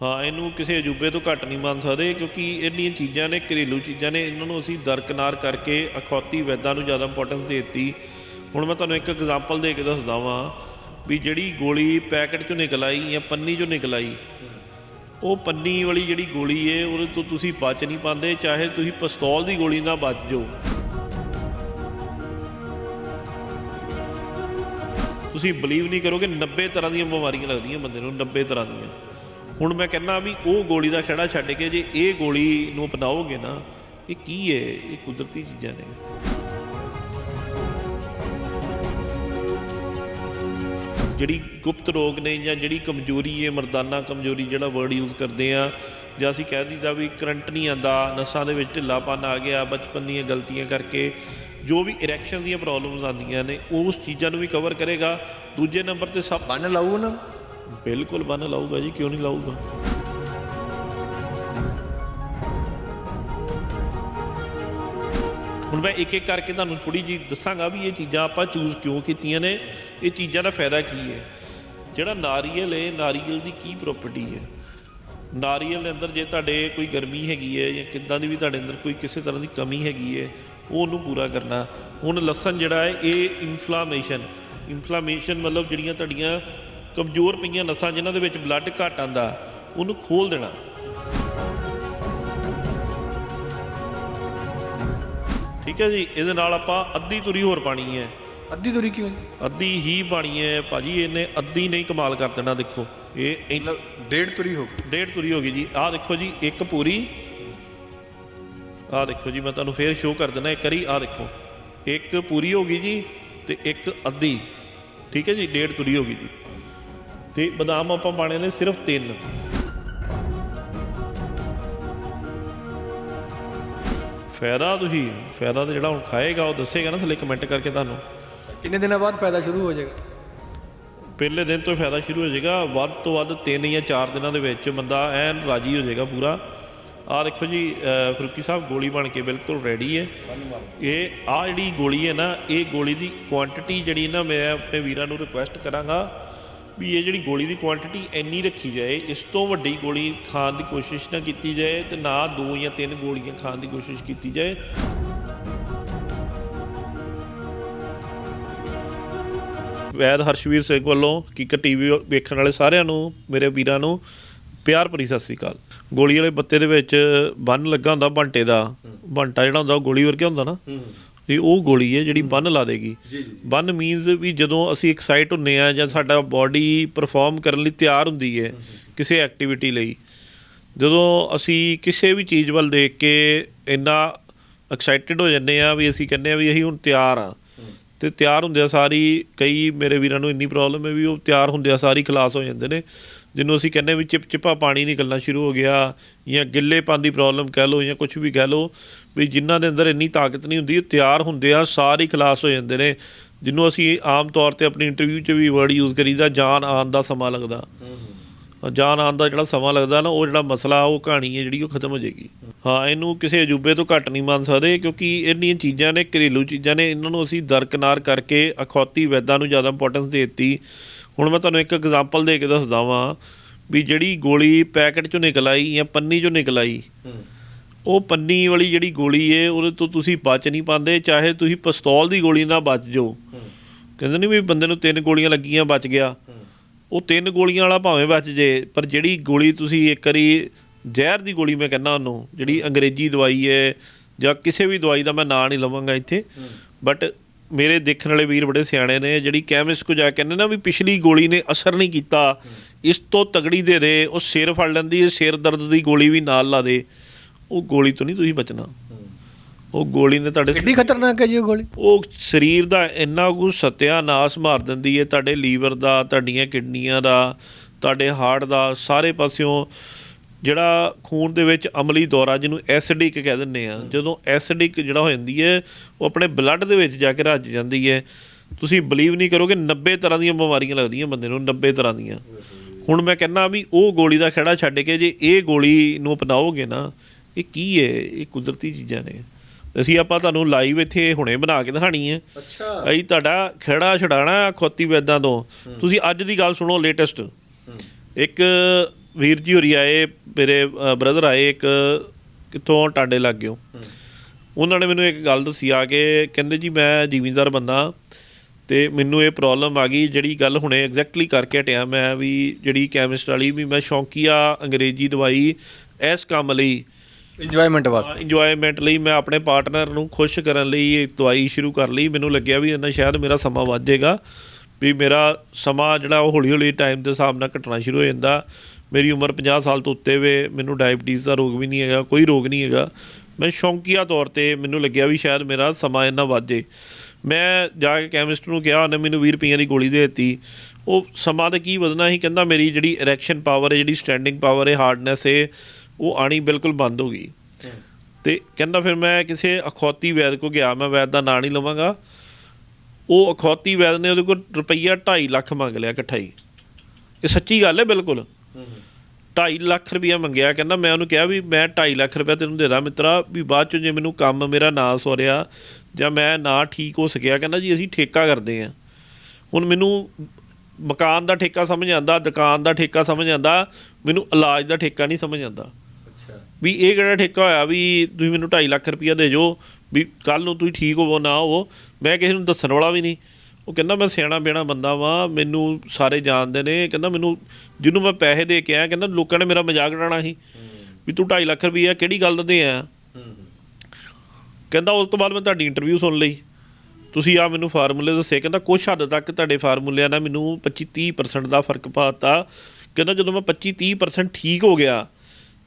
ਹਾਂ, ਇਹਨੂੰ ਕਿਸੇ ਅਜੂਬੇ ਤੋਂ ਘੱਟ ਨਹੀਂ ਮੰਨ ਸਕਦੇ, ਕਿਉਂਕਿ ਇੰਨੀਆਂ ਚੀਜ਼ਾਂ ਨੇ, ਘਰੇਲੂ ਚੀਜ਼ਾਂ ਨੇ, ਇਹਨਾਂ ਨੂੰ ਅਸੀਂ ਦਰਕਨਾਰ ਕਰਕੇ ਅਖੌਤੀ ਵੈਦਾਂ ਨੂੰ ਜ਼ਿਆਦਾ ਇੰਪੋਰਟੈਂਸ ਦੇ ਦਿੱਤੀ। ਹੁਣ ਮੈਂ ਤੁਹਾਨੂੰ ਇੱਕ ਐਗਜ਼ਾਮਪਲ ਦੇ ਕੇ ਦੱਸਦਾ ਵਾਂ ਵੀ ਜਿਹੜੀ ਗੋਲੀ ਪੈਕਟ ਚੋਂ ਨਿਕਲ ਆਈ ਜਾਂ ਪੰਨੀ ਚੋਂ ਨਿਕਲ ਆਈ, ਉਹ ਪੰਨੀ ਵਾਲੀ ਜਿਹੜੀ ਗੋਲੀ ਏ, ਉਹਦੇ ਤੋਂ ਤੁਸੀਂ ਬਚ ਨਹੀਂ ਪਾਉਂਦੇ, ਚਾਹੇ ਤੁਸੀਂ ਪਿਸਤੌਲ ਦੀ ਗੋਲੀ ਨਾਲ ਬਚ ਜਾਓ। ਤੁਸੀਂ ਬਲੀਵ ਨਹੀਂ ਕਰੋਗੇ 90 ਤਰ੍ਹਾਂ ਦੀਆਂ ਬਿਮਾਰੀਆਂ ਲੱਗਦੀਆਂ ਬੰਦੇ ਨੂੰ 90 ਤਰ੍ਹਾਂ ਦੀਆਂ। ਹੁਣ ਮੈਂ ਕਹਿੰਦਾ ਵੀ ਉਹ ਗੋਲੀ ਦਾ ਖੜਾ ਛੱਡ ਕੇ ਜੇ ਇਹ ਗੋਲੀ ਨੂੰ ਅਪਣਾਓਗੇ ਨਾ, ਇਹ ਕੀ ਹੈ ਇਹ ਕੁਦਰਤੀ ਚੀਜ਼ਾਂ ਨੇ। ਜਿਹੜੀ ਗੁਪਤ ਰੋਗ ਨੇ ਜਾਂ ਜਿਹੜੀ ਕਮਜ਼ੋਰੀ ਹੈ ਮਰਦਾਨਾ ਕਮਜ਼ੋਰੀ ਜਿਹੜਾ ਵਰਡ ਯੂਜ਼ ਕਰਦੇ ਆ, ਜਾਂ ਅਸੀਂ ਕਹਿ ਦਿੱਤਾ ਵੀ ਕਰੰਟ ਨਹੀਂ ਆਂਦਾ ਨਸਾਂ ਦੇ ਵਿੱਚ ਢਿੱਲਾਪਨ ਆ ਗਿਆ, ਬਚਪਨ ਦੀਆਂ ਗਲਤੀਆਂ ਕਰਕੇ ਜੋ ਵੀ ਇਰੈਕਸ਼ਨ ਦੀਆਂ ਪ੍ਰੋਬਲਮਸ ਆਉਂਦੀਆਂ ਨੇ, ਉਸ ਚੀਜ਼ਾਂ ਨੂੰ ਵੀ ਕਵਰ ਕਰੇਗਾ। ਦੂਜੇ ਨੰਬਰ ਤੇ ਸਭ ਬੰਨ ਲਾਊ ਨਾ। ਬਿਲਕੁਲ ਬੰਨ ਲਾਊਗਾ ਜੀ, ਕਿਉਂ ਨਹੀਂ ਲਾਊਗਾ? ਹੁਣ ਮੈਂ ਇੱਕ ਇੱਕ ਕਰਕੇ ਤੁਹਾਨੂੰ ਥੋੜੀ ਜੀ ਦੱਸਾਂਗਾ ਵੀ ਇਹ ਚੀਜ਼ਾਂ ਆਪਾਂ ਚੂਜ਼ ਕਿਉਂ ਕੀਤੀਆਂ ਨੇ, ਇਹ ਚੀਜ਼ਾਂ ਦਾ ਫਾਇਦਾ ਕੀ ਹੈ? ਜਿਹੜਾ ਨਾਰੀਅਲ ਹੈ, ਨਾਰੀਅਲ ਦੀ ਕੀ ਪ੍ਰੋਪਰਟੀ ਹੈ? ਨਾਰੀਅਲ ਦੇ ਅੰਦਰ ਜੇ ਤੁਹਾਡੇ ਕੋਈ ਗਰਮੀ ਹੈਗੀ ਹੈ ਜਾਂ ਕਿੱਦਾਂ ਦੀ ਵੀ ਤੁਹਾਡੇ ਅੰਦਰ ਕੋਈ ਕਿਸੇ ਤਰ੍ਹਾਂ ਦੀ ਕਮੀ ਹੈਗੀ ਹੈ, ਉਹ ਉਹਨੂੰ ਪੂਰਾ ਕਰਨਾ। ਹੁਣ ਲਸਣ ਜਿਹੜਾ ਹੈ, ਇਹ ਇਨਫਲਾਮੇਸ਼ਨ ਇਨਫਲਾਮੇਸ਼ਨ ਮਤਲਬ ਜਿਹੜੀਆਂ ਤੁਹਾਡੀਆਂ ਕਮਜ਼ੋਰ ਪਈਆਂ ਨਸਾਂ ਜਿਨ੍ਹਾਂ ਦੇ ਵਿੱਚ ਬਲੱਡ ਘੱਟ ਆਂਦਾ ਉਹਨੂੰ ਖੋਲ ਦੇਣਾ। ਠੀਕ ਹੈ ਜੀ ਇਹਦੇ ਨਾਲ ਆਪਾਂ ਅੱਧੀ ਤੁਰੀ ਹੋਰ ਪਾਣੀ ਹੈ। ਅੱਧੀ ਦੂਰੀ ਕਿਉਂ ਅੱਧੀ ਹੀ ਪਾਣੀ ਹੈ ਭਾਜੀ ਇਹਨੇ ਅੱਧੀ ਨਹੀਂ ਕਮਾਲ ਕਰ ਦੇਣਾ ਦੇਖੋ। ਇਹ ਡੇਢ ਤੁਰੀ ਹੋ ਗਈ। ਡੇਢ ਤੁਰੀ ਹੋ ਗਈ ਜੀ। ਆਹ ਦੇਖੋ ਜੀ ਇੱਕ ਪੂਰੀ। ਆਹ ਦੇਖੋ ਜੀ ਮੈਂ ਤੁਹਾਨੂੰ ਫੇਰ ਸ਼ੋਅ ਕਰ ਦਿੰਦਾ ਇੱਕ ਵਾਰੀ ਆਹ ਦੇਖੋ। ਇੱਕ ਪੂਰੀ ਹੋ ਗਈ ਜੀ ਤੇ ਇੱਕ ਅੱਧੀ। ਠੀਕ ਹੈ ਜੀ ਡੇਢ ਤੁਰੀ ਹੋ ਗਈ ਜੀ। ਤੇ ਬਦਾਮ ਆਪਾਂ ਪਾਣੇ ਨੇ ਸਿਰਫ ਤਿੰਨ। ਫਾਇਦਾ ਤੁਸੀਂ ਫਾਇਦਾ ਤਾਂ ਜਿਹੜਾ ਹੁਣ ਖਾਏਗਾ ਉਹ ਦੱਸੇਗਾ ਨਾ ਥੱਲੇ ਕਮੈਂਟ ਕਰਕੇ ਤੁਹਾਨੂੰ। ਕਿੰਨੇ ਦਿਨਾਂ ਬਾਅਦ ਫਾਇਦਾ ਸ਼ੁਰੂ ਹੋ ਜਾਏਗਾ? ਪਹਿਲੇ ਦਿਨ ਤੋਂ ਹੀ ਫਾਇਦਾ ਸ਼ੁਰੂ ਹੋ ਜਾਏਗਾ ਵੱਧ ਤੋਂ ਵੱਧ 3 ਜਾਂ 4 ਦਿਨਾਂ ਦੇ ਵਿੱਚ ਬੰਦਾ ਐਨ ਰਾਜੀ ਹੋ ਜਾਏਗਾ ਪੂਰਾ। ਆਹ ਦੇਖੋ ਜੀ ਅਹ ਫਰੂਕੀ ਸਾਹਿਬ ਗੋਲੀ ਬਣ ਕੇ ਬਿਲਕੁਲ ਰੈਡੀ ਹੈ। ਇਹ ਆ ਜਿਹੜੀ ਗੋਲੀ ਹੈ ਨਾ ਇਹ ਗੋਲੀ ਦੀ ਕੁਆਂਟੀਟੀ ਜਿਹੜੀ ਨਾ ਮੈਂ ਆਪਣੇ ਵੀਰਾਂ ਨੂੰ ਰਿਕੁਐਸਟ ਕਰਾਂਗਾ ਵੀ ਇਹ ਜਿਹੜੀ ਗੋਲੀ ਦੀ ਕੁਆਂਟੀਟੀ ਇੰਨੀ ਰੱਖੀ ਜਾਏ ਇਸ ਤੋਂ ਵੱਡੀ ਗੋਲੀ ਖਾਣ ਦੀ ਕੋਸ਼ਿਸ਼ ਨਾ ਕੀਤੀ ਜਾਏ ਤੇ ਨਾ ਦੋ ਜਾਂ ਤਿੰਨ ਗੋਲੀਆਂ ਖਾਣ ਦੀ ਕੋਸ਼ਿਸ਼ ਕੀਤੀ ਜਾਏ। ਵੈਦ ਹਰਸ਼ਵੀਰ ਸਿੰਘ ਵੱਲੋਂ ਹਕੀਕਤ ਟੀਵੀ ਵੇਖਣ ਵਾਲੇ ਸਾਰਿਆਂ ਨੂੰ ਮੇਰੇ ਵੀਰਾਂ ਨੂੰ ਪਿਆਰ ਭਰੀ ਸਤਿ ਸ੍ਰੀ ਅਕਾਲ। ਗੋਲੀ ਵਾਲੇ ਬੱਤੇ ਦੇ ਵਿੱਚ ਬੰਨ ਲੱਗਾ ਹੁੰਦਾ ਬੰਟੇ ਦਾ। ਬੰਟਾ ਜਿਹੜਾ ਹੁੰਦਾ ਉਹ ਗੋਲੀ ਵਰਗਾ ਹੁੰਦਾ ਨਾ। ਇਹ ਉਹ ਗੋਲੀ ਹੈ ਜਿਹੜੀ ਬੰਨ ਲਾ ਦੇਗੀ। ਬੰਨ ਮੀਨਸ ਵੀ ਜਦੋਂ ਅਸੀਂ ਐਕਸਾਈਟ ਹੁੰਨੇ ਆ ਜਾਂ ਸਾਡਾ ਬਾਡੀ ਪਰਫਾਰਮ ਕਰਨ ਲਈ ਤਿਆਰ ਹੁੰਦੀ ਹੈ ਕਿਸੇ ਐਕਟੀਵਿਟੀ ਲਈ ਜਦੋਂ ਅਸੀਂ ਕਿਸੇ ਵੀ ਚੀਜ਼ ਵੱਲ ਦੇਖ ਕੇ ਇੰਨਾ ਐਕਸਾਈਟਿਡ ਹੋ ਜੰਨੇ ਆ ਵੀ ਅਸੀਂ ਕਹਿੰਦੇ ਆ ਵੀ ਅਸੀਂ ਹੁਣ ਤਿਆਰ ਆ। ਤੇ ਤਿਆਰ ਹੁੰਦਿਆਂ ਸਾਰੀ ਕਈ ਮੇਰੇ ਵੀਰਾਂ ਨੂੰ ਇੰਨੀ ਪ੍ਰੋਬਲਮ ਹੈ ਵੀ ਉਹ ਤਿਆਰ ਹੁੰਦਿਆਂ ਸਾਰੀ ਖਲਾਸ ਹੋ ਜਾਂਦੇ ਨੇ। ਜਿਹਨੂੰ ਅਸੀਂ ਕਹਿੰਦੇ ਵੀ ਚਿਪਚਿਪਾ ਪਾਣੀ ਨਿਕਲਣਾ ਸ਼ੁਰੂ ਹੋ ਗਿਆ ਜਾਂ ਗਿੱਲੇਪਨ ਦੀ ਪ੍ਰੋਬਲਮ ਕਹਿ ਲਓ ਜਾਂ ਕੁਝ ਵੀ ਕਹਿ ਲਓ ਵੀ ਜਿਨ੍ਹਾਂ ਦੇ ਅੰਦਰ ਇੰਨੀ ਤਾਕਤ ਨਹੀਂ ਹੁੰਦੀ ਉਹ ਤਿਆਰ ਹੁੰਦੇ ਆ ਸਾਰੀ ਖਲਾਸ ਹੋ ਜਾਂਦੇ ਨੇ ਜਿਹਨੂੰ ਅਸੀਂ ਆਮ ਤੌਰ ਤੇ ਆਪਣੀ ਇੰਟਰਵਿਊ 'ਚ ਵੀ ਵਰਡ ਯੂਜ਼ ਕਰੀਦਾ ਜਾਨ ਆਉਣ ਦਾ ਸਮਾਂ ਲੱਗਦਾ। ਜਾਨ ਆਉਣ ਦਾ ਜਿਹੜਾ ਸਮਾਂ ਲੱਗਦਾ ਨਾ ਉਹ ਜਿਹੜਾ ਮਸਲਾ ਉਹ ਕਹਾਣੀ ਹੈ ਜਿਹੜੀ ਉਹ ਖਤਮ ਹੋ ਜਾਏਗੀ। ਹਾਂ ਇਹਨੂੰ ਕਿਸੇ ਅਜੂਬੇ ਤੋਂ ਘੱਟ ਨਹੀਂ ਮੰਨ ਸਕਦੇ ਕਿਉਂਕਿ ਇੰਨੀਆਂ ਚੀਜ਼ਾਂ ਨੇ ਘਰੇਲੂ ਚੀਜ਼ਾਂ ਨੇ ਇਹਨਾਂ ਨੂੰ ਅਸੀਂ ਦਰਕਨਾਰ ਕਰਕੇ ਅਖੌਤੀ ਵੈਦਾਂ ਨੂੰ ਜ਼ਿਆਦਾ ਇੰਪੋਰਟੈਂਸ ਦੇ ਦਿੱਤੀ। ਹੁਣ ਮੈਂ ਤੁਹਾਨੂੰ ਇੱਕ ਐਗਜ਼ਾਮਪਲ ਦੇ ਕੇ ਦੱਸਦਾ ਵਾਂ ਵੀ ਜਿਹੜੀ ਗੋਲੀ ਪੈਕਟ ਚੋਂ ਨਿਕਲ ਆਈ ਜਾਂ ਪੰਨੀ ਚੋਂ ਨਿਕਲ ਆਈ ਉਹ ਪੰਨੀ ਵਾਲੀ ਜਿਹੜੀ ਗੋਲੀ ਏ ਉਹਦੇ ਤੋਂ ਤੁਸੀਂ ਬਚ ਨਹੀਂ ਪਾਉਂਦੇ ਚਾਹੇ ਤੁਸੀਂ ਪਿਸਤੌਲ ਦੀ ਗੋਲੀ ਨਾਲ ਬਚ ਜਾਓ। ਕਹਿੰਦੇ ਨਹੀਂ ਵੀ ਬੰਦੇ ਨੂੰ ਤਿੰਨ ਗੋਲੀਆਂ ਲੱਗੀਆਂ ਬਚ ਗਿਆ। ਉਹ ਤਿੰਨ ਗੋਲੀਆਂ ਵਾਲਾ ਭਾਵੇਂ ਬਚ ਜੇ ਪਰ ਜਿਹੜੀ ਗੋਲੀ ਤੁਸੀਂ ਇੱਕ ਵਾਰੀ ਜ਼ਹਿਰ ਦੀ ਗੋਲੀ ਮੈਂ ਕਹਿੰਦਾ ਉਹਨੂੰ ਜਿਹੜੀ ਅੰਗਰੇਜ਼ੀ ਦਵਾਈ ਹੈ ਜਾਂ ਕਿਸੇ ਵੀ ਦਵਾਈ ਦਾ ਮੈਂ ਨਾਂ ਨਹੀਂ ਲਵਾਂਗਾ ਇੱਥੇ ਬਟ ਮੇਰੇ ਦੇਖਣ ਵਾਲੇ ਵੀਰ ਬੜੇ ਸਿਆਣੇ ਨੇ ਜਿਹੜੀ ਕੈਮਿਸਟ ਕੋ ਜਾ ਕੇ ਕਹਿੰਦੇ ਨਾ ਵੀ ਪਿਛਲੀ ਗੋਲੀ ਨੇ ਅਸਰ ਨਹੀਂ ਕੀਤਾ ਇਸ ਤੋਂ ਤਗੜੀ ਦੇ ਦੇ ਉਹ ਸਿਰ ਫੜ ਲੈਂਦੀ ਹੈ ਸਿਰ ਦਰਦ ਦੀ ਗੋਲੀ ਵੀ ਨਾਲ ਲਾ ਦੇ। ਉਹ ਗੋਲੀ ਤੋਂ ਨਹੀਂ ਤੁਸੀਂ ਬਚਣਾ। ਉਹ ਗੋਲੀ ਨੇ ਤੁਹਾਡੇ ਕਿੰਨੀ ਖਤਰਨਾਕ ਹੈ ਜੀ ਉਹ ਗੋਲੀ? ਉਹ ਸਰੀਰ ਦਾ ਇੰਨਾ ਕੁ ਸਤਿਆਨਾਸ਼ ਮਾਰ ਦਿੰਦੀ ਹੈ ਤੁਹਾਡੇ ਲੀਵਰ ਦਾ ਤੁਹਾਡੀਆਂ ਕਿਡਨੀਆਂ ਦਾ ਤੁਹਾਡੇ ਹਾਰਟ ਦਾ ਸਾਰੇ ਪਾਸਿਓਂ ਜਿਹੜਾ ਖੂਨ ਦੇ ਵਿੱਚ ਅਮਲੀ ਦੌਰਾ ਜਿਹਨੂੰ ਐਸਿਡਿਕ ਕਹਿ ਦਿੰਦੇ ਆ ਜਦੋਂ ਐਸਿਡਿਕ ਜਿਹੜਾ ਹੋ ਜਾਂਦੀ ਹੈ ਉਹ ਆਪਣੇ ਬਲੱਡ ਦੇ ਵਿੱਚ ਜਾ ਕੇ ਰੱਜ ਜਾਂਦੀ ਹੈ। ਤੁਸੀਂ ਬਲੀਵ ਨਹੀਂ ਕਰੋਗੇ 90 ਤਰ੍ਹਾਂ ਦੀਆਂ ਬਿਮਾਰੀਆਂ ਲੱਗਦੀਆਂ ਬੰਦੇ ਨੂੰ 90 ਤਰ੍ਹਾਂ ਦੀਆਂ। ਹੁਣ ਮੈਂ ਕਹਿੰਦਾ ਵੀ ਉਹ ਗੋਲੀ ਦਾ ਖੜਾ ਛੱਡ ਕੇ ਜੇ ਇਹ ਗੋਲੀ ਨੂੰ ਅਪਣਾਓਗੇ ਨਾ ਇਹ ਕੀ ਹੈ? ਇਹ ਕੁਦਰਤੀ ਚੀਜ਼ਾਂ ਨੇ। ਅਸੀਂ ਆਪਾਂ ਤੁਹਾਨੂੰ ਲਾਈਵ ਇੱਥੇ ਹੁਣੇ ਬਣਾ ਕੇ ਦਿਖਾਣੀ ਹੈ। ਅੱਛਾ। ਅਸੀਂ ਤੁਹਾਡਾ ਖੇੜਾ ਛਡਾਣਾ ਖੋਤੀ ਵੈਦਾਂ ਤੋਂ। ਤੁਸੀਂ ਅੱਜ ਦੀ ਗੱਲ ਸੁਣੋ ਲੇਟੈਸਟ ਇੱਕ ਵੀਰ ਜੀ ਹੋਰੀ ਆਏ ਮੇਰੇ ਬ੍ਰਦਰ ਆਏ ਇੱਕ ਕਿੱਥੋਂ ਟਾਂਡੇ ਲੱਗ ਗਿਓ। ਉਹਨਾਂ ਨੇ ਮੈਨੂੰ ਇੱਕ ਗੱਲ ਦੱਸੀ ਆ ਕੇ ਕਹਿੰਦੇ ਜੀ ਮੈਂ ਜ਼ਿਮੀਂਦਾਰ ਬੰਦਾ ਤੇ ਮੈਨੂੰ ਇਹ ਪ੍ਰੋਬਲਮ ਆ ਗਈ ਜਿਹੜੀ ਗੱਲ ਹੁਣੇ ਐਗਜ਼ੈਕਟਲੀ ਕਰਕੇ ਹਟਿਆ ਮੈਂ ਵੀ ਜਿਹੜੀ ਕੈਮਿਸਟ ਵਾਲੀ ਵੀ ਮੈਂ ਸ਼ੌਂਕੀਆ ਅੰਗਰੇਜ਼ੀ ਦਵਾਈ ਇਸ ਕੰਮ ਲਈ। ਇੰਜੋਇਮੈਂਟ ਵਾਸਤੇ। ਇੰਜੋਇਮੈਂਟ ਲਈ ਮੈਂ ਆਪਣੇ ਪਾਰਟਨਰ ਨੂੰ ਖੁਸ਼ ਕਰਨ ਲਈ ਇਹ ਦਵਾਈ ਸ਼ੁਰੂ ਕਰ ਲਈ। ਮੈਨੂੰ ਲੱਗਿਆ ਵੀ ਇਹਨਾਂ ਸ਼ਾਇਦ ਮੇਰਾ ਸਮਾਂ ਵੱਧ ਜਾਏਗਾ ਵੀ ਮੇਰਾ ਸਮਾਂ ਜਿਹੜਾ ਉਹ ਹੌਲੀ ਹੌਲੀ ਟਾਈਮ ਦੇ ਹਿਸਾਬ ਨਾਲ ਘਟਣਾ ਸ਼ੁਰੂ ਹੋ ਜਾਂਦਾ। ਮੇਰੀ ਉਮਰ 50 ਸਾਲ ਤੋਂ ਉੱਤੇ ਵੇ, ਮੈਨੂੰ ਡਾਇਬੀਟੀਜ਼ ਦਾ ਰੋਗ ਵੀ ਨਹੀਂ ਹੈਗਾ, ਕੋਈ ਰੋਗ ਨਹੀਂ ਹੈਗਾ। ਮੈਂ ਸ਼ੌਂਕੀਆ ਤੌਰ ਤੇ ਮੈਨੂੰ ਲੱਗਿਆ ਵੀ ਸ਼ਾਇਦ ਮੇਰਾ ਸਮਾਂ ਇੰਨਾ ਵੱਧ ਜੇ। ਮੈਂ ਜਾ ਕੇ ਕੈਮਿਸਟ ਨੂੰ ਕਿਹਾ, ਉਹਨੇ ਮੈਨੂੰ 20 ਰੁਪਈਆਂ ਦੀ ਗੋਲੀ ਦੇ ਦਿੱਤੀ। ਉਹ ਸਮਾਂ ਤੇ ਕੀ ਵਧਣਾ ਸੀ? ਕਹਿੰਦਾ ਮੇਰੀ ਜਿਹੜੀ ਇਰੈਕਸ਼ਨ ਪਾਵਰ ਹੈ, ਜਿਹੜੀ ਸਟੈਂਡਿੰਗ ਪਾਵਰ ਹੈ ਹਾਰਡਨੈਸ ਹੈ, ਉਹ ਆਣੀ ਬਿਲਕੁਲ ਬੰਦ ਹੋ ਗਈ। ਤੇ ਕਹਿੰਦਾ ਫਿਰ ਮੈਂ ਕਿਸੇ ਅਖੌਤੀ ਵੈਦ ਕੋ ਗਿਆ, ਮੈਂ ਵੈਦ ਦਾ ਨਾਂ ਨਹੀਂ ਲਵਾਂਗਾ। ਉਹ ਅਖੌਤੀ ਵੈਦ ਨੇ ਉਹਦੇ ਕੋਲ ਰੁਪਈਆ 2.5 ਲੱਖ ਮੰਗ ਲਿਆ ਇਕੱਠਾ ਹੀ। ਇਹ ਸੱਚੀ ਗੱਲ ਹੈ ਬਿਲਕੁਲ? 2.5 ਲੱਖ ਰੁਪਈਆ ਮੰਗਿਆ ਕਹਿੰਦਾ ਮੈਂ ਉਹਨੂੰ ਕਿਹਾ ਵੀ ਮੈਂ 2.5 ਲੱਖ ਰੁਪਇਆ ਤੈਨੂੰ ਦੇ ਦਾਂ ਮਿੱਤਰਾ ਵੀ ਬਾਅਦ ਚ ਜੇ ਮੈਨੂੰ ਕੰਮ ਮੇਰਾ ਨਾ ਸੋਰਿਆ ਜਾਂ ਮੈਂ ਨਾ ਠੀਕ ਹੋ ਸਕਿਆ ਕਹਿੰਦਾ ਜੀ ਅਸੀਂ ਠੇਕਾ ਕਰਦੇ ਆ। ਹੁਣ ਮੈਨੂੰ ਮਕਾਨ ਦਾ ਠੇਕਾ ਸਮਝ ਆਂਦਾ ਦੁਕਾਨ ਦਾ ਠੇਕਾ ਸਮਝ ਆਂਦਾ ਮੈਨੂੰ ਇਲਾਜ ਦਾ ਠੇਕਾ ਨਹੀਂ ਸਮਝ ਆਂਦਾ ਅੱਛਾ। ਵੀ ਇਹ ਕਿਹੜਾ ਠੇਕਾ ਹੋਇਆ ਵੀ ਤੁਸੀਂ ਮੈਨੂੰ 2.5 ਲੱਖ ਰੁਪਇਆ ਦੇ ਜੋ ਵੀ ਕੱਲ ਨੂੰ ਤੁਸੀਂ ਠੀਕ ਹੋਵੋ ਨਾ ਹੋਵੋ ਮੈਂ ਕਿਸੇ ਨੂੰ ਦੱਸਣ ਵਾਲਾ ਵੀ ਨਹੀਂ। ਉਹ ਕਹਿੰਦਾ ਮੈਂ ਸਿਆਣਾ ਬਿਆਣਾ ਬੰਦਾ ਵਾਂ, ਮੈਨੂੰ ਸਾਰੇ ਜਾਣਦੇ ਨੇ। ਕਹਿੰਦਾ ਮੈਨੂੰ ਜਿਹਨੂੰ ਮੈਂ ਪੈਸੇ ਦੇ ਕੇ ਆਇਆ, ਕਹਿੰਦਾ ਲੋਕਾਂ ਨੇ ਮੇਰਾ ਮਜ਼ਾਕ ਉਡਾਉਣਾ ਸੀ ਵੀ ਤੂੰ 2.5 ਲੱਖ ਰੁਪਈਆ ਕਿਹੜੀ ਗੱਲ ਦਾ ਦੇ ਆਇਆ ਕਹਿੰਦਾ ਉਸ ਤੋਂ ਬਾਅਦ ਮੈਂ ਤੁਹਾਡੀ ਇੰਟਰਵਿਊ ਸੁਣ ਲਈ। ਤੁਸੀਂ ਆ ਮੈਨੂੰ ਫਾਰਮੂਲੇ ਦੱਸੇ। ਕਹਿੰਦਾ ਕੁਛ ਹੱਦ ਤੱਕ ਤੁਹਾਡੇ ਫਾਰਮੂਲਿਆਂ ਨਾਲ ਮੈਨੂੰ 25 30% ਦਾ ਫ਼ਰਕ ਪਾਤਾ। ਕਹਿੰਦਾ ਜਦੋਂ ਮੈਂ 25 30% ਠੀਕ ਹੋ ਗਿਆ,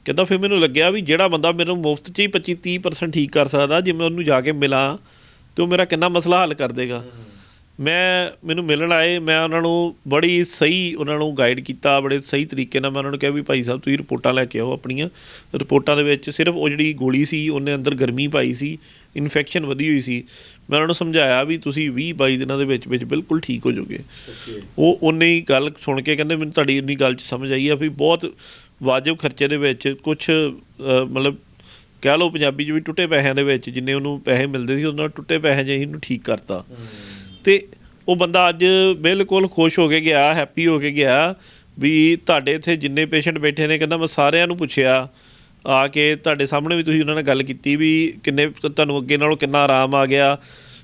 ਕਹਿੰਦਾ ਫਿਰ ਮੈਨੂੰ ਲੱਗਿਆ ਵੀ ਜਿਹੜਾ ਬੰਦਾ ਮੈਨੂੰ ਮੁਫਤ 'ਚ ਹੀ 25 30% ਠੀਕ ਕਰ ਸਕਦਾ, ਜੇ ਮੈਂ ਉਹਨੂੰ ਜਾ ਕੇ ਮਿਲਾਂ, ਤੇ ਉਹ ਮੇਰਾ ਕਿੰਨਾ ਮਸਲਾ ਹੱਲ ਕਰ ਦੇਗਾ। ਮੈਂ ਮੈਨੂੰ ਮਿਲਣ ਆਏ ਮੈਂ ਉਹਨਾਂ ਨੂੰ ਬੜੀ ਸਹੀ ਉਹਨਾਂ ਨੂੰ ਗਾਈਡ ਕੀਤਾ ਬੜੇ ਸਹੀ ਤਰੀਕੇ ਨਾਲ ਮੈਂ ਉਹਨਾਂ ਨੂੰ ਕਿਹਾ ਵੀ ਭਾਈ ਸਾਹਿਬ ਤੁਸੀਂ ਰਿਪੋਰਟਾਂ ਲੈ ਕੇ ਆਓ ਆਪਣੀਆਂ। ਰਿਪੋਰਟਾਂ ਦੇ ਵਿੱਚ ਸਿਰਫ ਉਹ ਜਿਹੜੀ ਗੋਲੀ ਸੀ ਉਹਨੇ ਅੰਦਰ ਗਰਮੀ ਪਾਈ ਸੀ ਇਨਫੈਕਸ਼ਨ ਵਧੀ ਹੋਈ ਸੀ। ਮੈਂ ਉਹਨਾਂ ਨੂੰ ਸਮਝਾਇਆ ਵੀ ਤੁਸੀਂ 20 22 ਦਿਨਾਂ ਦੇ ਵਿੱਚ ਵਿੱਚ ਬਿਲਕੁਲ ਠੀਕ ਹੋ ਜਾਓਗੇ। ਉਹ ਉਨੇ ਹੀ ਗੱਲ ਸੁਣ ਕੇ ਕਹਿੰਦੇ ਮੈਨੂੰ ਤੁਹਾਡੀ ਇੰਨੀ ਗੱਲ 'ਚ ਸਮਝ ਆਈ ਆ ਵੀ ਬਹੁਤ ਵਾਜਬ ਖਰਚੇ ਦੇ ਵਿੱਚ ਕੁਝ ਮਤਲਬ ਕਹਿ ਲਓ ਪੰਜਾਬੀ 'ਚ ਵੀ ਟੁੱਟੇ ਪੈਸਿਆਂ ਦੇ ਵਿੱਚ ਜਿੰਨੇ ਉਹਨੂੰ ਪੈਸੇ ਮਿਲਦੇ ਸੀ ਉਹਨਾਂ ਟੁੱਟੇ ਪੈਸੇ ਜਿਹੇ ਇਹਨੂੰ ਠੀਕ ਕਰਤਾ। ਤੇ ਉਹ ਬੰਦਾ ਅੱਜ ਬਿਲਕੁਲ ਖੁਸ਼ ਹੋ ਕੇ ਗਿਆ ਹੈਪੀ ਹੋ ਕੇ ਗਿਆ ਵੀ ਤੁਹਾਡੇ ਇੱਥੇ ਜਿੰਨੇ ਪੇਸ਼ੈਂਟ ਬੈਠੇ ਨੇ, ਕਹਿੰਦਾ ਮੈਂ ਸਾਰਿਆਂ ਨੂੰ ਪੁੱਛਿਆ, ਆ ਕੇ ਤੁਹਾਡੇ ਸਾਹਮਣੇ ਵੀ ਤੁਸੀਂ ਉਹਨਾਂ ਨਾਲ ਗੱਲ ਕੀਤੀ ਵੀ ਕਿੰਨੇ ਤੁਹਾਨੂੰ ਅੱਗੇ ਨਾਲੋਂ ਕਿੰਨਾ ਆਰਾਮ ਆ ਗਿਆ।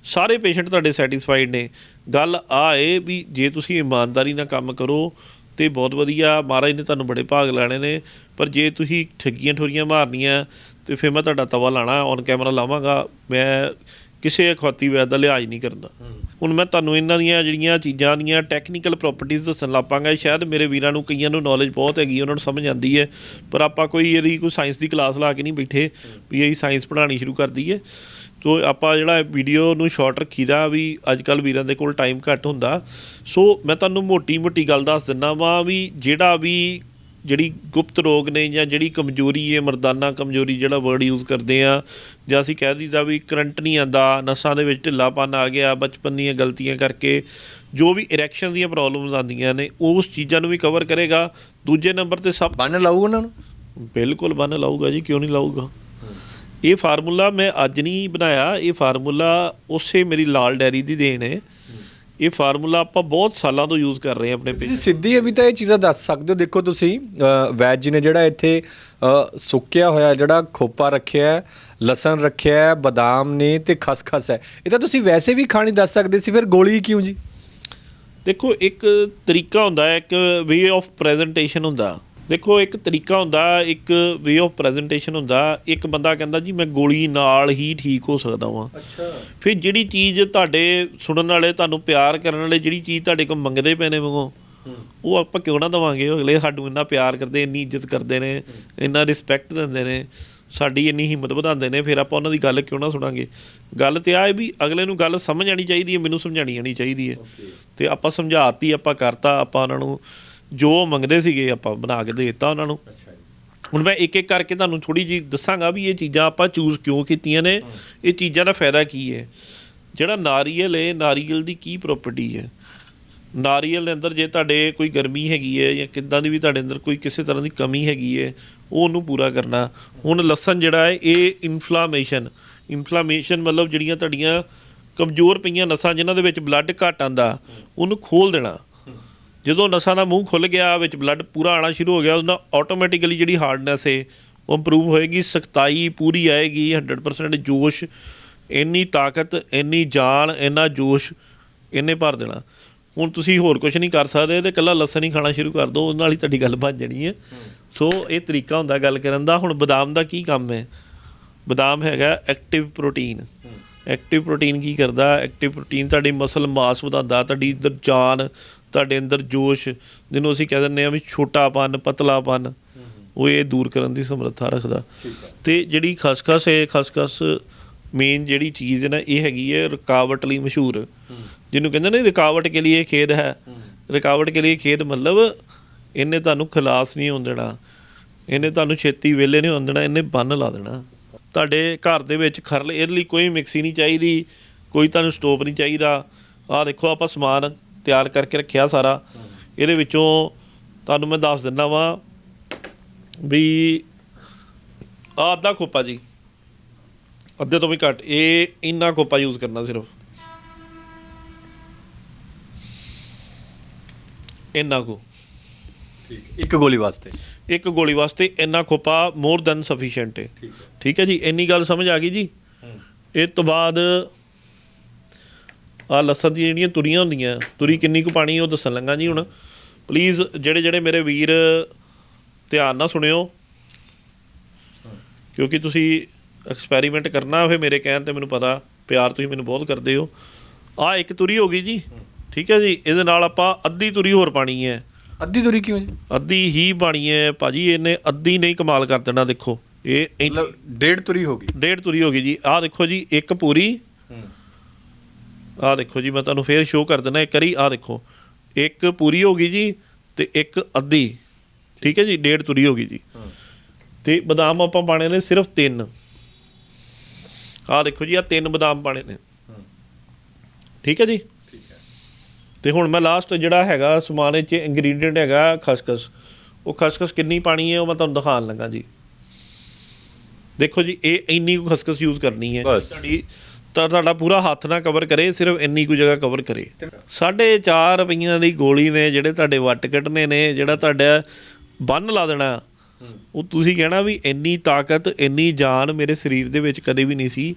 ਸਾਰੇ ਪੇਸ਼ੈਂਟ ਤੁਹਾਡੇ ਸੈਟੀਸਫਾਈਡ ਨੇ। ਗੱਲ ਆ ਏ ਵੀ ਜੇ ਤੁਸੀਂ ਇਮਾਨਦਾਰੀ ਨਾਲ ਕੰਮ ਕਰੋ ਤੇ ਬਹੁਤ ਵਧੀਆ, ਮਹਾਰਾਜ ਨੇ ਤੁਹਾਨੂੰ ਬੜੇ ਭਾਗ ਲੈਣੇ ਨੇ, ਪਰ ਜੇ ਤੁਸੀਂ ਠੱਗੀਆਂ ਠੋਰੀਆਂ ਮਾਰਨੀਆਂ ਤੇ ਫਿਰ ਮੈਂ ਤੁਹਾਡਾ ਤਵਾ ਲਾਣਾ ਔਨ ਕੈਮਰਾ ਲਾਵਾਂਗਾ। ਮੈਂ ਕਿਸੇ ਅਖੌਤੀ ਵੈਦ ਦਾ ਲਿਹਾਜ਼ ਨਹੀਂ ਕਰਦਾ ਹੁਣ ਮੈਂ ਤੁਹਾਨੂੰ ਇਹਨਾਂ ਦੀਆਂ ਜਿਹੜੀਆਂ ਚੀਜ਼ਾਂ ਦੀਆਂ ਟੈਕਨੀਕਲ ਪ੍ਰਾਪਰਟੀਆਂ ਦੱਸਣ ਲੱਪਾਂਗਾ ਸ਼ਾਇਦ ਮੇਰੇ ਵੀਰਾਂ ਨੂੰ ਕਈਆਂ ਨੂੰ ਨੌਲੇਜ ਬਹੁਤ ਹੈਗੀ ਉਹਨਾਂ ਨੂੰ ਸਮਝ ਆਉਂਦੀ ਹੈ। ਪਰ ਆਪਾਂ ਕੋਈ ਇਹਦੀ ਕੋਈ ਸਾਇੰਸ ਦੀ ਕਲਾਸ ਲਾ ਕੇ ਨਹੀਂ ਬੈਠੇ ਵੀ ਇਹ ਸਾਇੰਸ ਪੜ੍ਹਾਉਣੀ ਸ਼ੁਰੂ ਕਰ ਦਈਏ ਤੋ ਆਪਾਂ ਜਿਹੜਾ ਵੀਡੀਓ ਨੂੰ ਸ਼ਾਰਟ ਰੱਖੀਦਾ ਵੀ ਅੱਜ ਕੱਲ ਵੀਰਾਂ ਦੇ ਕੋਲ ਟਾਈਮ ਘੱਟ ਹੁੰਦਾ। ਸੋ ਮੈਂ ਤੁਹਾਨੂੰ ਮੋਟੀ ਮੋਟੀ ਗੱਲ ਦੱਸ ਦਿੰਦਾ ਵਾਂ ਵੀ ਜਿਹੜਾ ਵੀ ਜਿਹੜੀ ਗੁਪਤ ਰੋਗ ਨੇ ਜਾਂ ਜਿਹੜੀ ਕਮਜ਼ੋਰੀ ਹੈ ਮਰਦਾਨਾ ਕਮਜ਼ੋਰੀ ਜਿਹੜਾ ਵਰਡ ਯੂਜ਼ ਕਰਦੇ ਆ ਜਾਂ ਅਸੀਂ ਕਹਿ ਦਈਦਾ ਵੀ ਕਰੰਟ ਨਹੀਂ ਆਂਦਾ ਨਸਾਂ ਦੇ ਵਿੱਚ ਢਿੱਲਾਪਨ ਆ ਗਿਆ ਬਚਪਨ ਦੀਆਂ ਗਲਤੀਆਂ ਕਰਕੇ ਜੋ ਵੀ ਇਰੈਕਸ਼ਨ ਦੀਆਂ ਪ੍ਰੋਬਲਮਸ ਆਉਂਦੀਆਂ ਨੇ ਉਸ ਚੀਜ਼ਾਂ ਨੂੰ ਵੀ ਕਵਰ ਕਰੇਗਾ। ਦੂਜੇ ਨੰਬਰ ਤੇ ਸਭ ਬੰਨ ਲਾਊ ਉਹਨਾਂ ਨੂੰ? ਬਿਲਕੁਲ ਬੰਨ ਲਾਊਗਾ ਜੀ ਕਿਉਂ ਨਹੀਂ ਲਾਊਗਾ? ਇਹ ਫਾਰਮੂਲਾ ਮੈਂ ਅੱਜ ਨਹੀਂ ਬਣਾਇਆ ਇਹ ਫਾਰਮੂਲਾ ਉਸੇ ਮੇਰੀ ਲਾਲ ਡੈਰੀ ਦੀ ਦੇਣ ਹੈ। ਇਹ ਫਾਰਮੂਲਾ ਆਪਾਂ ਬਹੁਤ ਸਾਲਾਂ ਤੋਂ ਯੂਜ਼ ਕਰ ਰਹੇ ਹਾਂ ਆਪਣੇ ਤੁਸੀਂ ਸਿੱਧੀ ਅਭੀ ਤਾਂ ਇਹ ਚੀਜ਼ਾਂ ਦੱਸ ਸਕਦੇ ਹੋ। ਦੇਖੋ ਤੁਸੀਂ ਵੈਦ ਜੀ ਨੇ ਜਿਹੜਾ ਇੱਥੇ ਸੁੱਕਿਆ ਹੋਇਆ ਜਿਹੜਾ ਖੋਪਾ ਰੱਖਿਆ ਹੈ ਲਸਣ ਰੱਖਿਆ ਹੈ ਬਦਾਮ ਨੇ ਤੇ ਖਸਖਸ ਹੈ। ਇਹ ਤਾਂ ਤੁਸੀਂ ਵੈਸੇ ਵੀ ਖਾਣੀ ਦੱਸ ਸਕਦੇ ਸੀ ਫਿਰ ਗੋਲੀ ਕਿਉਂ ਜੀ? ਦੇਖੋ ਇੱਕ ਤਰੀਕਾ ਹੁੰਦਾ ਹੈ ਇੱਕ ਵੇ ਆਫ ਪ੍ਰੈਜੈਂਟੇਸ਼ਨ ਹੁੰਦਾ। ਦੇਖੋ ਇੱਕ ਤਰੀਕਾ ਹੁੰਦਾ ਇੱਕ ਵੇ ਆਫ ਪ੍ਰੈਜੈਂਟੇਸ਼ਨ ਹੁੰਦਾ ਇੱਕ ਬੰਦਾ ਕਹਿੰਦਾ ਜੀ ਮੈਂ ਗੋਲੀ ਨਾਲ ਹੀ ਠੀਕ ਹੋ ਸਕਦਾ ਵਾਂ। ਅੱਛਾ। ਫਿਰ ਜਿਹੜੀ ਚੀਜ਼ ਤੁਹਾਡੇ ਸੁਣਨ ਵਾਲੇ ਤੁਹਾਨੂੰ ਪਿਆਰ ਕਰਨ ਵਾਲੇ ਜਿਹੜੀ ਚੀਜ਼ ਤੁਹਾਡੇ ਕੋਲ ਮੰਗਦੇ ਪਏ ਨੇ ਮਗੋਂ ਉਹ ਆਪਾਂ ਕਿਉਂ ਨਾ ਦਵਾਂਗੇ? ਅਗਲੇ ਸਾਨੂੰ ਇੰਨਾ ਪਿਆਰ ਕਰਦੇ ਇੰਨੀ ਇੱਜ਼ਤ ਕਰਦੇ ਨੇ ਇੰਨਾ ਰਿਸਪੈਕਟ ਦਿੰਦੇ ਨੇ ਸਾਡੀ ਇੰਨੀ ਹਿੰਮਤ ਵਧਾਉਂਦੇ ਨੇ ਫਿਰ ਆਪਾਂ ਉਹਨਾਂ ਦੀ ਗੱਲ ਕਿਉਂ ਨਾ ਸੁਣਾਂਗੇ? ਗੱਲ ਤੇ ਆ ਵੀ ਅਗਲੇ ਨੂੰ ਗੱਲ ਸਮਝ ਆਣੀ ਚਾਹੀਦੀ ਹੈ ਮੈਨੂੰ ਸਮਝਾਣੀ ਆਣੀ ਚਾਹੀਦੀ ਹੈ। ਤੇ ਆਪਾਂ ਸਮਝਾਤੀ ਆਪਾਂ ਕਰਤਾ ਆਪਾਂ ਉਹਨਾਂ ਨੂੰ ਜੋ ਮੰਗਦੇ ਸੀਗੇ ਆਪਾਂ ਬਣਾ ਕੇ ਦੇ ਦਿੱਤਾ ਉਹਨਾਂ ਨੂੰ। ਹੁਣ ਮੈਂ ਇੱਕ ਇੱਕ ਕਰਕੇ ਤੁਹਾਨੂੰ ਥੋੜੀ ਜੀ ਦੱਸਾਂਗਾ ਵੀ ਇਹ ਚੀਜ਼ਾਂ ਆਪਾਂ ਚੂਜ਼ ਕਿਉਂ ਕੀਤੀਆਂ ਨੇ। ਇਹ ਚੀਜ਼ਾਂ ਦਾ ਫਾਇਦਾ ਕੀ ਹੈ? ਜਿਹੜਾ ਨਾਰੀਅਲ ਹੈ ਨਾਰੀਅਲ ਦੀ ਕੀ ਪ੍ਰਾਪਰਟੀ ਹੈ? ਨਾਰੀਅਲ ਦੇ ਅੰਦਰ ਜੇ ਤੁਹਾਡੇ ਕੋਈ ਗਰਮੀ ਹੈਗੀ ਹੈ ਜਾਂ ਕਿੱਦਾਂ ਦੀ ਵੀ ਤੁਹਾਡੇ ਅੰਦਰ ਕੋਈ ਕਿਸੇ ਤਰ੍ਹਾਂ ਦੀ ਕਮੀ ਹੈਗੀ ਹੈ ਉਹ ਉਹਨੂੰ ਪੂਰਾ ਕਰਨਾ। ਹੁਣ ਲਸਣ ਜਿਹੜਾ ਹੈ ਇਹ ਇਨਫਲਾਮੇਸ਼ਨ ਇਨਫਲਾਮੇਸ਼ਨ ਮਤਲਬ ਜਿਹੜੀਆਂ ਤੁਹਾਡੀਆਂ ਕਮਜ਼ੋਰ ਪਈਆਂ ਨਸਾਂ ਜਿਨ੍ਹਾਂ ਦੇ ਵਿੱਚ ਬਲੱਡ ਘੱਟ ਆਂਦਾ ਉਹਨੂੰ ਖੋਲ ਦੇਣਾ। ਜਦੋਂ ਨਸਾਂ ਦਾ ਮੂੰਹ ਖੁੱਲ ਗਿਆ ਵਿੱਚ ਬਲੱਡ ਪੂਰਾ ਆਣਾ ਸ਼ੁਰੂ ਹੋ ਗਿਆ ਉਹਨਾਂ ਆਟੋਮੈਟਿਕਲੀ ਜਿਹੜੀ ਹਾਰਡਨੈਸ ਹੈ ਉਹ ਇੰਪਰੂਵ ਹੋਏਗੀ ਸਖਤਾਈ ਪੂਰੀ ਆਏਗੀ 100% ਜੋਸ਼ ਇੰਨੀ ਤਾਕਤ ਇੰਨੀ ਜਾਨ ਇੰਨਾ ਜੋਸ਼ ਇਹਨੇ ਭਰ ਦੇਣਾ। ਹੁਣ ਤੁਸੀਂ ਹੋਰ ਕੁਝ ਨਹੀਂ ਕਰ ਸਕਦੇ ਤੇ ਕੱਲਾ ਲਸਣ ਹੀ ਖਾਣਾ ਸ਼ੁਰੂ ਕਰ ਦਿਓ ਉਹਦੇ ਨਾਲ ਹੀ ਤੁਹਾਡੀ ਗੱਲ ਬਣ ਜਾਣੀ ਹੈ। ਸੋ ਇਹ ਤਰੀਕਾ ਹੁੰਦਾ ਗੱਲ ਕਰਨ ਦਾ। ਹੁਣ ਬਦਾਮ ਦਾ ਕੀ ਕੰਮ ਹੈ ਬਦਾਮ ਹੈਗਾ ਐਕਟਿਵ ਪ੍ਰੋਟੀਨ ਐਕਟਿਵ ਪ੍ਰੋਟੀਨ ਕੀ ਕਰਦਾ? ਐਕਟਿਵ ਪ੍ਰੋਟੀਨ ਤੁਹਾਡੀ ਮਸਲ ਮਾਸ ਵਧਾਉਂਦਾ ਤੁਹਾਡੀ ਜਾਨ ਤੁਹਾਡੇ ਅੰਦਰ ਜੋਸ਼ ਜਿਹਨੂੰ ਅਸੀਂ ਕਹਿ ਦਿੰਦੇ ਆ ਵੀ ਛੋਟਾਪਨ ਪਤਲਾਪਨ ਉਹ ਇਹ ਦੂਰ ਕਰਨ ਦੀ ਸਮਰੱਥਾ ਰੱਖਦਾ। ਤੇ ਜਿਹੜੀ ਖਸਖਸ ਹੈ ਖਸਖਸ ਮੇਨ ਜਿਹੜੀ ਚੀਜ਼ ਹੈ ਨਾ ਇਹ ਹੈਗੀ ਹੈ ਰੁਕਾਵਟ ਲਈ ਮਸ਼ਹੂਰ। ਜਿਹਨੂੰ ਕਹਿੰਦੇ ਨੇ ਰੁਕਾਵਟ ਕੇ ਲਈ ਖੇਦ ਹੈ। ਰੁਕਾਵਟ ਕੇ ਲਈ ਖੇਦ ਮਤਲਬ ਇਹਨੇ ਤੁਹਾਨੂੰ ਖਲਾਸ ਨਹੀਂ ਹੋਣ ਦੇਣਾ। ਇਹਨੇ ਤੁਹਾਨੂੰ ਛੇਤੀ ਵੇਲੇ ਨਹੀਂ ਹੋਣ ਦੇਣਾ ਇਹਨੇ ਬੰਨ ਲਾ ਦੇਣਾ। ਤੁਹਾਡੇ ਘਰ ਦੇ ਵਿੱਚ ਖਰਲ ਇਹਦੇ ਲਈ ਕੋਈ ਮਿਕਸੀ ਨਹੀਂ ਚਾਹੀਦੀ ਕੋਈ ਤੁਹਾਨੂੰ ਸਟੋਪ ਨਹੀਂ ਚਾਹੀਦਾ। ਆਹ ਦੇਖੋ ਆਪਾਂ ਸਮਾਨ ਤਿਆਰ ਕਰਕੇ ਰੱਖਿਆ ਸਾਰਾ। ਇਹਦੇ ਵਿੱਚੋਂ ਤੁਹਾਨੂੰ ਮੈਂ ਦੱਸ ਦਿੰਦਾ ਵਾਂ ਵੀ ਆਹ ਅੱਧਾ ਖੋਪਾ ਜੀ। ਅੱਧੇ ਤੋਂ ਵੀ ਘੱਟ ਇਹ ਇੰਨਾ ਖੋਪਾ ਯੂਜ਼ ਕਰਨਾ ਸਿਰਫ। ਇੰਨਾ ਕੁ। ਇੱਕ ਗੋਲੀ ਵਾਸਤੇ? ਇੱਕ ਗੋਲੀ ਵਾਸਤੇ ਇੰਨਾ ਖੋਪਾ ਮੋਰ ਦੈਨ ਸਫੀਸ਼ੀਐਂਟ ਹੈ। ਠੀਕ ਹੈ। ਜੀ ਇੰਨੀ ਗੱਲ ਸਮਝ ਆ ਗਈ ਜੀ? ਇਹ ਤੋਂ ਬਾਅਦ ਆ ਲਸਣ ਦੀਆਂ ਜਿਹੜੀਆਂ ਤੁਰੀਆਂ ਹੁੰਦੀਆਂ ਤੁਰੀ ਕਿੰਨੀ ਕੁ ਪਾਣੀ ਉਹ ਦੱਸਣ ਲੱਗਾ ਜੀ ਹੁਣ। ਪਲੀਜ਼ ਜਿਹੜੇ ਜਿਹੜੇ ਮੇਰੇ ਵੀਰ ਧਿਆਨ ਨਾਲ ਸੁਣਿਓ। ਕਿਉਂਕਿ ਤੁਸੀਂ ਐਕਸਪੈਰੀਮੈਂਟ ਕਰਨਾ ਫਿਰ ਮੇਰੇ ਕਹਿਣ ਤੇ ਮੈਨੂੰ ਪਤਾ ਪਿਆਰ ਤੁਸੀਂ ਮੈਨੂੰ ਬਹੁਤ ਕਰਦੇ ਹੋ। ਆ ਇੱਕ ਤੁਰੀ ਹੋ ਗਈ ਜੀ। ਠੀਕ ਹੈ ਜੀ? ਇਹਦੇ ਨਾਲ ਆਪਾਂ ਅੱਧੀ ਤੁਰੀ ਹੋਰ ਪਾਣੀ ਹੈ। ਅੱਧੀ ਦੂਰੀ ਕਿਉਂ ਜੀ? ਅੱਧੀ ਹੀ ਬਾਣੀ ਹੈ ਭਾਜੀ ਇਹਨੇ ਅੱਧੀ ਨਹੀਂ ਕਮਾਲ ਕਰ ਦੇਣਾ ਦੇਖੋ। ਇਹ ਇੰਨੀ- ਮਤਲਬ ਡੇਢ ਤੁਰੀ ਹੋ ਗਈ। ਡੇਢ ਤੁਰੀ ਹੋ ਗਈ ਜੀ। ਆਹ ਦੇਖੋ ਜੀ ਇੱਕ ਪੂਰੀ। ਆਹ ਦੇਖੋ ਜੀ ਮੈਂ ਤੁਹਾਨੂੰ ਫੇਰ ਸ਼ੋਅ ਕਰ ਦਿੰਦਾ ਇੱਕ ਵਾਰੀ ਆਹ ਦੇਖੋ। ਇੱਕ ਪੂਰੀ ਹੋ ਗਈ ਜੀ ਤੇ ਇੱਕ ਅੱਧੀ ਠੀਕ ਹੈ ਜੀ ਡੇਢ ਤੁਰੀ ਹੋ ਗਈ ਜੀ। ਤੇ ਬਦਾਮ ਆਪਾਂ ਪਾਣੇ ਨੇ ਸਿਰਫ ਤਿੰਨ। ਆਹ ਦੇਖੋ ਜੀ ਆ ਤਿੰਨ ਬਦਾਮ ਪਾਣੇ ਨੇ। ਠੀਕ ਹੈ ਜੀ? ਤੇ ਹੁਣ ਮੈਂ ਲਾਸਟ ਜਿਹੜਾ ਹੈਗਾ ਸਮਾਨ ਵਿੱਚ ਇੰਗਰੀਡੀਅੰਟ ਹੈਗਾ ਖਸਖਸ। ਉਹ ਖਸਖਸ ਕਿੰਨੀ ਪਾਣੀ ਹੈ ਉਹ ਮੈਂ ਤੁਹਾਨੂੰ ਦਿਖਾਉਣ ਲੱਗਾ ਜੀ। ਦੇਖੋ ਜੀ ਇਹ ਇੰਨੀ ਖਸਖਸ ਯੂਜ਼ ਕਰਨੀ ਹੈ। ਤੁਹਾਡੀ ਤਾਂ ਤੁਹਾਡਾ ਪੂਰਾ ਹੱਥ ਨਾ ਕਵਰ ਕਰੇ ਸਿਰਫ ਇੰਨੀ ਕੁ ਜਗ੍ਹਾ ਕਵਰ ਕਰੇ। ਸਾਢੇ ਚਾਰ ਰੁਪਈਆਂ ਦੀ ਗੋਲੀ ਨੇ ਜਿਹੜੇ ਤੁਹਾਡੇ ਵੱਟ ਕੱਢਨੇ ਨੇ ਜਿਹੜਾ ਤੁਹਾਡਾ ਬੰਨ ਲਾ ਦੇਣਾ ਉਹ ਤੁਸੀਂ ਕਹਿਣਾ ਵੀ ਇੰਨੀ ਤਾਕਤ ਇੰਨੀ ਜਾਨ ਮੇਰੇ ਸਰੀਰ ਦੇ ਵਿੱਚ ਕਦੇ ਵੀ ਨਹੀਂ ਸੀ।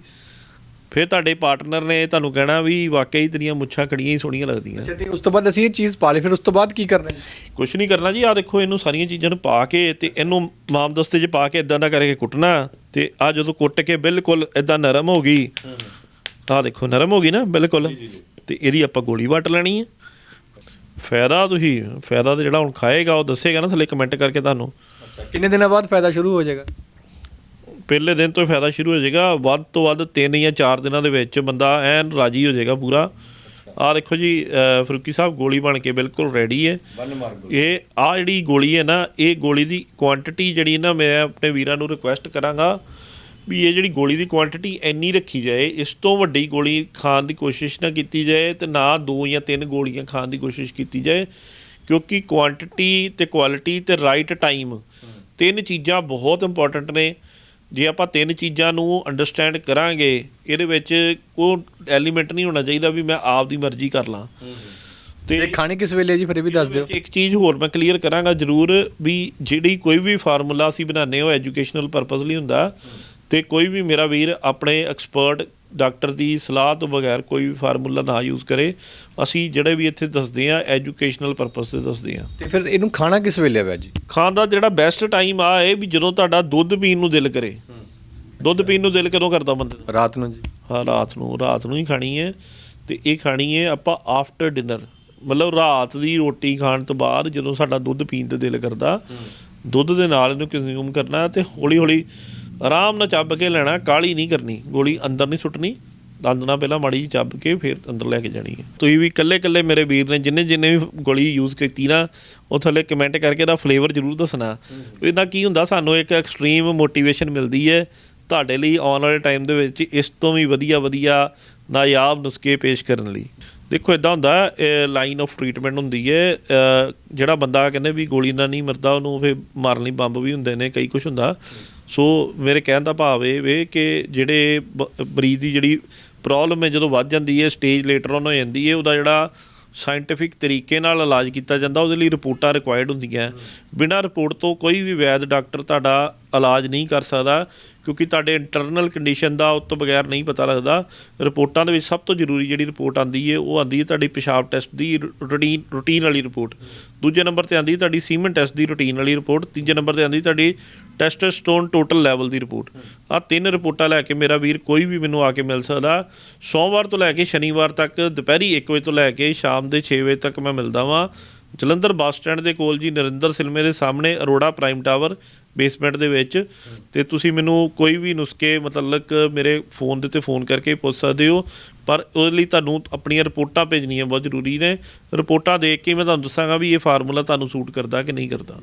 ਫਿਰ ਤੁਹਾਡੇ ਪਾਰਟਨਰ ਨੇ ਤੁਹਾਨੂੰ ਕਹਿਣਾ ਵੀ ਵਾਕਈ ਤੇਰੀਆਂ ਮੁੱਛਾਂ ਖੜੀਆਂ ਹੀ ਸੋਹਣੀਆਂ ਲੱਗਦੀਆਂ। ਅੱਛਾ ਤੇ ਉਸ ਤੋਂ ਬਾਅਦ ਅਸੀਂ ਇਹ ਚੀਜ਼ ਪਾ ਲਈ ਫਿਰ ਉਸ ਤੋਂ ਬਾਅਦ ਕੀ ਕਰਨਾ ਕੁਛ ਨਹੀਂ ਕਰਨਾ ਜੀ ਆ ਦੇਖੋ ਇਹਨੂੰ ਸਾਰੀਆਂ ਚੀਜ਼ਾਂ ਨੂੰ ਪਾ ਕੇ ਤੇ ਇਹਨੂੰ ਮਾਮਦਸਤੇ 'ਚ ਪਾ ਕੇ ਇਦਾਂ ਦਾ ਕਰਕੇ ਕੁੱਟਣਾ ਤੇ ਆ ਜਦੋਂ ਕੁੱਟ ਕੇ ਬਿਲਕੁਲ ਇਦਾਂ ਨਰਮ ਹੋ ਗਈ ਆ ਦੇਖੋ ਨਰਮ ਹੋ ਗਈ ਨਾ ਬਿਲਕੁਲ। ਤੇ ਇਹਦੀ ਆਪਾਂ ਗੋਲੀ ਵੱਟ ਲੈਣੀ ਹੈ। ਫਾਇਦਾ ਤੁਸੀਂ ਫਾਇਦਾ ਤੇ ਜਿਹੜਾ ਹੁਣ ਖਾਏਗਾ ਉਹ ਦੱਸੇਗਾ ਨਾ ਥੱਲੇ ਕਮੈਂਟ ਕਰਕੇ ਤੁਹਾਨੂੰ। ਕਿੰਨੇ ਦਿਨਾਂ ਬਾਅਦ ਫਾਇਦਾ ਸ਼ੁਰੂ ਹੋ ਜਾਏਗਾ? ਪਹਿਲੇ ਦਿਨ ਤੋਂ ਫਾਇਦਾ ਸ਼ੁਰੂ ਹੋ ਜਾਏਗਾ ਵੱਧ ਤੋਂ ਵੱਧ 3 ਜਾਂ 4 ਦਿਨਾਂ ਦੇ ਵਿੱਚ ਬੰਦਾ ਐਨ ਰਾਜੀ ਹੋ ਜਾਏਗਾ ਪੂਰਾ। ਆ ਦੇਖੋ ਜੀ ਫਰੂਕੀ ਸਾਹਿਬ ਗੋਲੀ ਬਣ ਕੇ ਬਿਲਕੁਲ ਰੈਡੀ ਹੈ। ਇਹ ਆ ਜਿਹੜੀ ਗੋਲੀ ਹੈ ਨਾ ਇਹ ਗੋਲੀ ਦੀ ਕੁਆਂਟੀਟੀ ਜਿਹੜੀ ਨਾ ਮੈਂ ਆਪਣੇ ਵੀਰਾਂ ਨੂੰ ਰਿਕੁਐਸਟ ਕਰਾਂਗਾ। ਵੀ ਇਹ ਜਿਹੜੀ ਗੋਲੀ ਦੀ ਕੁਆਂਟੀਟੀ ਇੰਨੀ ਰੱਖੀ ਜਾਏ ਇਸ ਤੋਂ ਵੱਡੀ ਗੋਲੀ ਖਾਣ ਦੀ ਕੋਸ਼ਿਸ਼ ਨਾ ਕੀਤੀ ਜਾਏ ਤੇ ਨਾ ਦੋ ਜਾਂ ਤਿੰਨ ਗੋਲੀਆਂ ਖਾਣ ਦੀ ਕੋਸ਼ਿਸ਼ ਕੀਤੀ ਜਾਏ ਕਿਉਂਕਿ ਕੁਆਂਟੀਟੀ ਤੇ ਕੁਆਲਿਟੀ ਤੇ ਰਾਈਟ ਟਾਈਮ ਤਿੰਨ ਚੀਜ਼ਾਂ ਬਹੁਤ ਇੰਪੋਰਟੈਂਟ ਨੇ। ਜੇ ਆਪਾਂ ਤਿੰਨ ਚੀਜ਼ਾਂ ਨੂੰ ਅੰਡਰਸਟੈਂਡ ਕਰਾਂਗੇ ਇਹਦੇ ਵਿੱਚ ਉਹ ਐਲੀਮੈਂਟ ਨਹੀਂ ਹੋਣਾ ਚਾਹੀਦਾ ਵੀ ਮੈਂ ਆਪ ਦੀ ਮਰਜ਼ੀ ਕਰ ਲਾਂ। ਤੇ ਖਾਣੇ ਕਿਸ ਵੇਲੇ ਜੀ ਫਿਰ ਇਹ ਵੀ ਦੱਸ ਦਿਓ। ਇੱਕ ਚੀਜ਼ ਹੋਰ ਮੈਂ ਕਲੀਅਰ ਕਰਾਂਗਾ ਜਰੂਰ ਵੀ ਜਿਹੜੀ ਕੋਈ ਵੀ ਫਾਰਮੂਲਾ ਅਸੀਂ ਬਣਾਉਂਦੇ ਹੋ ਐਜੂਕੇਸ਼ਨਲ ਪਰਪਸ ਲਈ ਹੁੰਦਾ। ਤੇ ਕੋਈ ਵੀ ਮੇਰਾ ਵੀਰ ਆਪਣੇ ਐਕਸਪਰਟ ਡਾਕਟਰ ਦੀ ਸਲਾਹ ਤੋਂ ਬਗੈਰ ਕੋਈ ਵੀ ਫਾਰਮੂਲਾ ਨਾ ਯੂਜ਼ ਕਰੇ ਅਸੀਂ ਜਿਹੜੇ ਵੀ ਇੱਥੇ ਦੱਸਦੇ ਆ ਐਜੂਕੇਸ਼ਨਲ ਪਰਪਸ ਤੇ ਦੱਸਦੇ ਆ ਤੇ ਫਿਰ ਇਹਨੂੰ ਖਾਣਾ ਕਿਸ ਵੇਲੇ ਹੈ ਜੀ? ਖਾਣ ਦਾ ਜਿਹੜਾ ਬੈਸਟ ਟਾਈਮ ਆ ਇਹ ਵੀ ਜਦੋਂ ਤੁਹਾਡਾ ਦੁੱਧ ਪੀਣ ਨੂੰ ਦਿਲ ਕਰੇ। ਦੁੱਧ ਪੀਣ ਨੂੰ ਦਿਲ ਕਦੋਂ ਕਰਦਾ ਬੰਦੇ ਦਾ? ਰਾਤ ਨੂੰ ਜੀ। ਹਾਂ ਰਾਤ ਨੂੰ ਰਾਤ ਨੂੰ ਹੀ ਖਾਣੀ ਹੈ। ਤੇ ਇਹ ਖਾਣੀ ਹੈ ਆਪਾਂ ਆਫਟਰ ਡਿਨਰ ਮਤਲਬ ਰਾਤ ਦੀ ਰੋਟੀ ਖਾਣ ਤੋਂ ਬਾਅਦ ਜਦੋਂ ਸਾਡਾ ਦੁੱਧ ਪੀਣ ਤੇ ਦਿਲ ਕਰਦਾ ਦੁੱਧ ਦੇ ਨਾਲ ਇਹਨੂੰ ਕੰਜ਼ਿਊਮ ਕਰਨਾ ਤੇ ਹੌਲੀ ਹੌਲੀ ਆਰਾਮ ਨਾਲ ਚੱਬ ਕੇ ਲੈਣਾ ਕਾਲੀ ਨਹੀਂ ਕਰਨੀ। ਗੋਲੀ ਅੰਦਰ ਨਹੀਂ ਸੁੱਟਣੀ। ਦੰਦ ਨਾਲ ਪਹਿਲਾਂ ਮਾੜੀ ਜਿਹੀ ਚੱਬ ਕੇ ਫਿਰ ਅੰਦਰ ਲੈ ਕੇ ਜਾਣੀ ਹੈ। ਤੁਸੀਂ ਵੀ ਇਕੱਲੇ ਇਕੱਲੇ ਮੇਰੇ ਵੀਰ ਨੇ ਜਿੰਨੇ ਜਿੰਨੇ ਵੀ ਗੋਲੀ ਯੂਜ਼ ਕੀਤੀ ਨਾ, ਉਹ ਥੱਲੇ ਕਮੈਂਟ ਕਰਕੇ ਦਾ ਫਲੇਵਰ ਜ਼ਰੂਰ ਦੱਸਣਾ। ਇਹਦਾ ਕੀ ਹੁੰਦਾ, ਸਾਨੂੰ ਇੱਕ ਐਕਸਟ੍ਰੀਮ ਮੋਟੀਵੇਸ਼ਨ ਮਿਲਦੀ ਹੈ। ਤੁਹਾਡੇ ਲਈ ਆਉਣ ਵਾਲੇ ਟਾਈਮ ਦੇ ਵਿੱਚ ਇਸ ਤੋਂ ਵੀ ਵਧੀਆ ਵਧੀਆ ਨਾਯਾਬ ਨੁਸਖੇ ਪੇਸ਼ ਕਰਨ ਲਈ। ਦੇਖੋ ਇਦਾਂ ਹੁੰਦਾ ਲਾਈਨ ਆਫ ਟ੍ਰੀਟਮੈਂਟ ਹੁੰਦੀ ਹੈ ਜਿਹੜਾ ਬੰਦਾ ਕਹਿੰਦੇ ਵੀ ਗੋਲੀ ਨਾਲ ਨਹੀਂ ਮਰਦਾ, ਉਹਨੂੰ ਫਿਰ ਮਾਰਨ ਲਈ ਬੰਬ ਵੀ ਹੁੰਦੇ ਨੇ, ਕਈ ਕੁਝ ਹੁੰਦਾ। ਸੋ ਮੇਰੇ ਕਹਿਣ ਦਾ ਭਾਵ ਇਹ ਵੇ ਕਿ ਜਿਹੜੇ ਬ- ਮਰੀਜ਼ ਦੀ ਜਿਹੜੀ ਪ੍ਰੋਬਲਮ ਹੈ ਜਦੋਂ ਵੱਧ ਜਾਂਦੀ ਹੈ ਸਟੇਜ ਲੇਟਰ ਆਨ ਹੋ ਜਾਂਦੀ ਹੈ ਉਹਦਾ ਜਿਹੜਾ ਸਾਇੰਟੀਫਿਕ ਤਰੀਕੇ ਨਾਲ ਇਲਾਜ ਕੀਤਾ ਜਾਂਦਾ, ਉਹਦੇ ਲਈ ਰਿਪੋਰਟਾਂ ਰਿਕੁਆਇਰਡ ਹੁੰਦੀਆਂ। ਬਿਨਾਂ ਰਿਪੋਰਟ ਤੋਂ ਕੋਈ ਵੀ ਵੈਦ, ਡਾਕਟਰ ਤੁਹਾਡਾ ਇਲਾਜ ਨਹੀਂ ਕਰ ਸਕਦਾ। ਕਿਉਂਕਿ ਤੁਹਾਡੇ ਇੰਟਰਨਲ ਕੰਡੀਸ਼ਨ ਦਾ ਉਸ ਤੋਂ ਬਗੈਰ ਨਹੀਂ ਪਤਾ ਲੱਗਦਾ। ਰਿਪੋਰਟਾਂ ਦੇ ਵਿੱਚ ਸਭ ਤੋਂ ਜ਼ਰੂਰੀ ਜਿਹੜੀ ਰਿਪੋਰਟ ਆਂਦੀ ਹੈ ਉਹ ਆਂਦੀ ਹੈ ਤੁਹਾਡੀ ਪਿਸ਼ਾਬ ਟੈਸਟ ਦੀ ਰੂਟੀਨ ਰੂਟੀਨ ਵਾਲੀ ਰਿਪੋਰਟ। ਦੂਜੇ ਨੰਬਰ ਤੇ ਆਂਦੀ ਤੁਹਾਡੀ ਸੀਮਨ ਟੈਸਟ ਦੀ ਰੂਟੀਨ ਵਾਲੀ ਰਿਪੋਰਟ। ਤੀਜੇ ਨੰਬਰ ਤੇ ਆਂਦੀ ਤੁਹਾਡੀ ਟੈਸਟੋਸਟੋਨ ਟੋਟਲ ਲੈਵਲ ਦੀ ਰਿਪੋਰਟ। ਆ ਤਿੰਨ ਰਿਪੋਰਟਾਂ ਲੈ ਕੇ ਮੇਰਾ ਵੀਰ ਕੋਈ ਵੀ ਮੈਨੂੰ ਆ ਕੇ ਮਿਲ ਸਕਦਾ। ਸੋਮਵਾਰ ਤੋਂ ਲੈ ਕੇ ਸ਼ਨੀਵਾਰ ਤੱਕ, ਦੁਪਹਿਰੀ 1 ਵਜੇ ਤੋਂ ਲੈ ਕੇ ਸ਼ਾਮ ਦੇ 6 ਵਜੇ ਤੱਕ ਮੈਂ ਮਿਲਦਾ ਵਾਂ। ਜਲੰਧਰ ਬੱਸ ਸਟੈਂਡ ਦੇ ਕੋਲ ਜੀ ਨਰਿੰਦਰ ਸਿਲਮੇ ਦੇ ਸਾਹਮਣੇ ਅਰੋੜਾ ਪ੍ਰਾਈਮ ਟਾਵਰ ਬੇਸਮੈਂਟ ਦੇ ਵਿੱਚ ਤੇ ਤੁਸੀਂ ਮੈਨੂੰ ਕੋਈ ਵੀ ਨੁਸਖੇ ਮਤਲਬ ਮੇਰੇ ਫੋਨ ਦੇ ਤੇ ਫੋਨ ਕਰਕੇ ਪੁੱਛ ਸਕਦੇ ਹੋ, ਪਰ ਉਹਦੇ ਲਈ ਤੁਹਾਨੂੰ ਆਪਣੀਆਂ ਰਿਪੋਰਟਾਂ ਭੇਜਣੀਆਂ ਬਹੁਤ ਜ਼ਰੂਰੀ ਨੇ। ਰਿਪੋਰਟਾਂ ਦੇਖ ਕੇ ਮੈਂ ਤੁਹਾਨੂੰ ਦੱਸਾਂਗਾ ਵੀ ਇਹ ਫਾਰਮੂਲਾ ਤੁਹਾਨੂੰ ਸੂਟ ਕਰਦਾ ਕਿ ਨਹੀਂ ਕਰਦਾ।